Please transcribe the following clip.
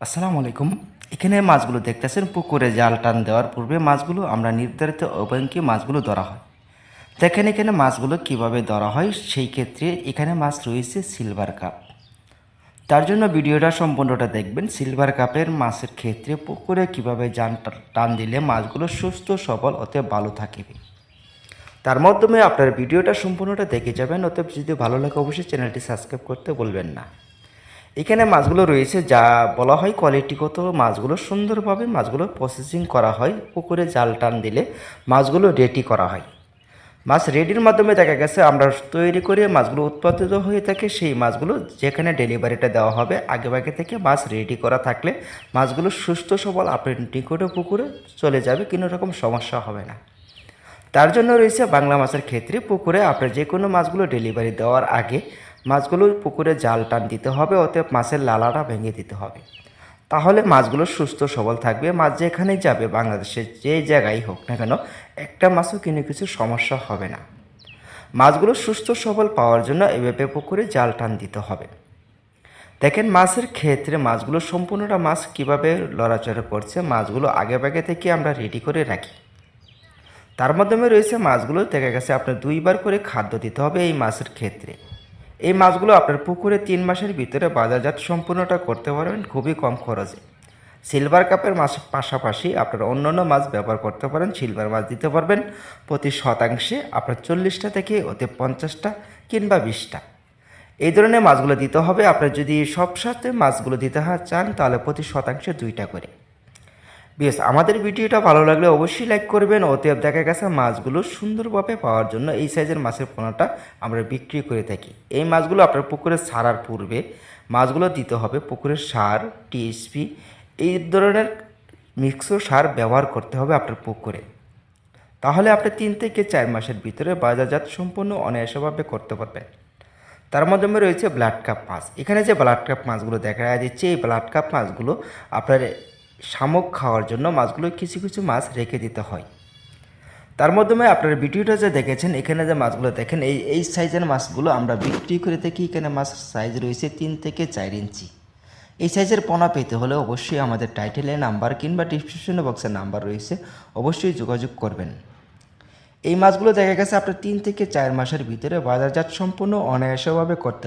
আসসালামু আলাইকুম এখানে মাছগুলো দেখতেছেন, পুকুরে জাল টান দেওয়ার পূর্বে মাছগুলো আমরা নির্ধারিত অবঙ্কে মাছগুলো ধরা হয়। দেখেন এখানে মাছগুলো কীভাবে ধরা হয়, সেই ক্ষেত্রে এখানে মাছ রয়েছে সিলভার কাপ তার জন্য ভিডিওটা সম্পূর্ণটা দেখবেন। সিলভার কাপের মাছের ক্ষেত্রে পুকুরে কীভাবে টা- টান দিলে মাছগুলো সুস্থ, সবল অতএব ভালো থাকবে তার মাধ্যমে আপনার ভিডিওটা সম্পূর্ণটা দেখে যাবেন। অতএব যদি ভালো লাগে অবশ্যই চ্যানেলটি সাবস্ক্রাইব করতে বলবেন না। এখানে মাছগুলো রয়েছে, যা বলা হয় কোয়ালিটিগত মাছগুলো। সুন্দরভাবে মাছগুলো প্রসেসিং করা হয়, পুকুরে জাল টান দিলে মাছগুলো রেডি করা হয়। মাছ রেডির মাধ্যমে দেখা গেছে, আমরা তৈরি করে মাছগুলো উৎপাদিত হয়ে থাকে, সেই মাছগুলো যেখানে ডেলিভারিটা দেওয়া হবে আগে আগেভাগে থেকে মাছ রেডি করা থাকলে মাছগুলো সুস্থ, সবল আপনার নিকটে পুকুরে চলে যাবে, কোনো রকম সমস্যা হবে না। তার জন্য রয়েছে বাংলা মাছের ক্ষেত্রে পুকুরে আপনার যে কোনো মাছগুলো ডেলিভারি দেওয়ার আগে মাছগুলো পুকুরে জাল টান দিতে হবে, অতএব মাছের লালাটা ভেঙে দিতে হবে। তাহলে মাছগুলো সুস্থ সবল থাকবে। মাছ যেখানে যাবে, বাংলাদেশের যে জায়গায় হোক না কেন, একটা মাছও কোনো কিছু সমস্যা হবে না। মাছগুলো সুস্থ সবল পাওয়ার জন্য এভাবে পুকুরে জাল টান দিতে হবে। দেখেন, মাছের ক্ষেত্রে মাছগুলো সম্পূর্ণটা মাছ কীভাবে লড়াচড়া করছে, মাছগুলো আগে ভাগে থেকে আমরা রেডি করে রাখি। তার মাধ্যমে রয়েছে মাছগুলো, দেখা গেছে আপনার দুইবার করে খাদ্য দিতে হবে এই মাছের ক্ষেত্রে। এই মাছগুলো আপনার পুকুরে তিন মাসের ভিতরে বাজারজাত সম্পূর্ণটা করতে পারবেন খুবই কম খরচে। সিলভার কাপের মাছ পাশাপাশি আপনার অন্যান্য মাছ ব্যবহার করতে পারেন সিলভার মাছ দিতে পারবেন প্রতি শতাংশে আপনার চল্লিশটা থেকে ওতে পঞ্চাশটা কিংবা বিশটা। এই ধরনের মাছগুলো দিতে হবে। আপনার যদি সব সাথে মাছগুলো দিতে চান তাহলে প্রতি শতাংশে দুইটা করে। বেশ, আমাদের ভিডিওটা ভালো লাগলে অবশ্যই লাইক করবেন। অতএব দেখা গেছে মাছগুলো সুন্দরভাবে পাওয়ার জন্য এই সাইজের মাছের পোনাটা আমরা বিক্রি করে থাকি। এই মাছগুলো আপনার পুকুরে ছাড়ার পূর্বে মাছগুলো দিতে হবে পুকুরের সার টিএসপি এই ধরনের মিক্স সার ব্যবহার করতে হবে আপনার পুকুরে। তাহলে আপনি তিন থেকে চার মাসের ভিতরে বাজারজাত সম্পূর্ণ অনায়াসভাবে করতে পারবেন। তার মাধ্যমে রয়েছে ব্লাড কাপ মাছ। এখানে যে ব্লাড কাপ মাছগুলো দেখা যাচ্ছে এই ব্লাড কাপ মাছগুলো আপনার শামুক খাওয়ার জন্য মাছগুলো কিছু কিছু মাছ রেখে দিতে হয়। তার মাধ্যমে আপনার ভিডিওটা যে দেখেছেন, এখানে যে মাছগুলো দেখেন, এই এই সাইজের মাছগুলো আমরা বিক্রি করে থাকি এখানে মাছ সাইজ রয়েছে তিন থেকে চার ইঞ্চি। এই সাইজের পোনা পেতে হলে অবশ্যই আমাদের টাইটেলে নাম্বার কিংবা ডিসক্রিপশন বক্সের নাম্বার রয়েছে, অবশ্যই যোগাযোগ করবেন। এই মাছগুলো দেখা গেছে আপনার তিন থেকে চার মাসের ভিতরে বাজারজাত সম্পূর্ণ অনায়াসভাবে করতে